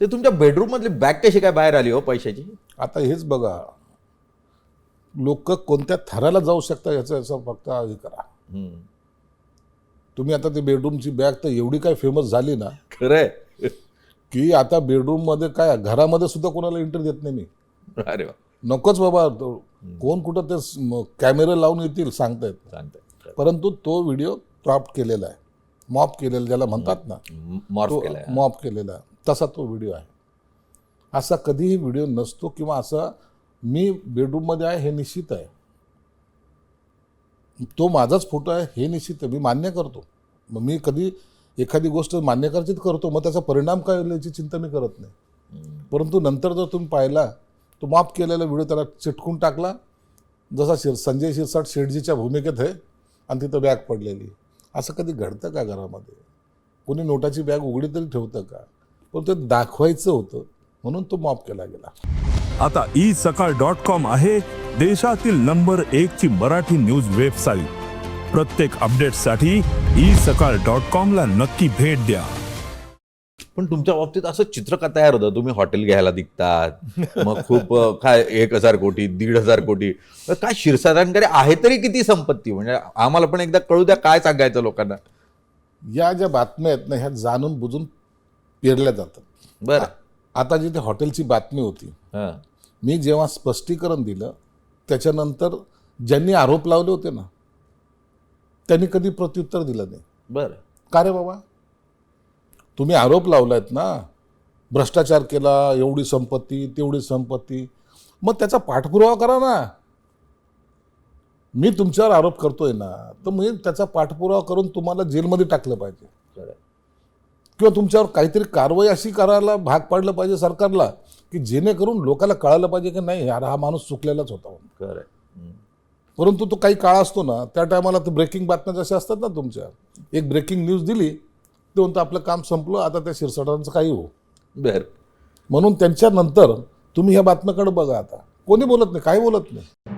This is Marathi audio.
ते तुमच्या बेडरूम मधली बॅग कशी काय बाहेर आली हो पैशाची? आता हेच बघा. लोक कोणत्या थराला जाऊ शकतात याचं याचं फक्त हे करा. तुम्ही आता ती बेडरूमची बॅग तर एवढी काय फेमस झाली ना? खरंय. की आता बेडरूममध्ये काय घरामध्ये सुद्धा कोणाला एंट्री देत नाही मी. अरे वा. नकोच बाबा तो कोण कुठं ते कॅमेरे लावून येतील सांगतायत सांगताय परंतु तो व्हिडिओ क्रॉप केलेला आहे. मॉप केलेला ज्याला म्हणतात ना. मॉप केलेला आहे. तसा तो व्हिडिओ आहे. असा कधीही व्हिडिओ नसतो किंवा असा मी बेडरूममध्ये आहे हे निश्चित आहे. तो माझाच फोटो आहे हे निश्चित आहे. मी मान्य करतो. मग मी कधी एखादी गोष्ट मान्य करचित करतो मग त्याचा परिणाम काय होईल याची चिंता मी करत नाही. परंतु नंतर जर तुम्ही पाहिला तो माफ केलेला व्हिडिओ त्याला चिटकून टाकला जसा शिर संजय शिरसाट शेठजीच्या भूमिकेत आहे आणि तिथं बॅग पडलेली. असं कधी घडतं का घरामध्ये? कोणी नोटाची बॅग उघडी तरी ठेवतं का? पण ते दाखवायचं होतं म्हणून तो माफ केला गेला. आता ई सकाळ डॉट कॉम आहे देशातील नंबर एक ची मराठी न्यूज वेबसाईट प्रत्येक अपडेटसाठी ई सकाळ डॉट कॉम ला नक्की भेट द्या. पण तुमच्या बाबतीत असं चित्र का तयार होतं तुम्ही हॉटेल घ्यायला दिखतात मग खूप काय एक हजार कोटी दीड हजार कोटी. काय क्षीरसागरांकडे आहे तरी किती संपत्ती? म्हणजे आम्हाला पण एकदा कळू द्या काय सांगायचं लोकांना. या ज्या बातम्या आहेत ना ह्या जाणून बुजून पेरल्या जातात. बरं. आता जिथे हॉटेलची बातमी होती हां. मी जेव्हा स्पष्टीकरण दिलं त्याच्यानंतर ज्यांनी आरोप लावले होते ना त्यांनी कधी प्रत्युत्तर दिलं नाही. बरं. का रे बाबा? तुम्ही आरोप लावलायत ना भ्रष्टाचार केला एवढी संपत्ती तेवढी संपत्ती मग त्याचा पाठपुरावा करा ना. मी तुमच्यावर आरोप करतोय ना तर मी त्याचा पाठपुरावा करून तुम्हाला जेलमध्ये टाकलं पाहिजे. किंवा तुमच्यावर काहीतरी कारवाई अशी करायला भाग पाडलं पाहिजे सरकारला की जेणेकरून लोकांना कळायला पाहिजे की नाही यार हा माणूस चुकलेलाच होता. खरं. परंतु तो काही काळ असतो ना त्या टायमाला ते ब्रेकिंग बातम्या जशा असतात ना तुमच्या. एक ब्रेकिंग न्यूज दिली ते म्हणतं आपलं काम संपलं आता त्या शिरसाटांचं काही हो बरं. म्हणून त्यांच्यानंतर तुम्ही ह्या बातम्याकडे बघा आता. कोणी बोलत नाही काही बोलत नाही.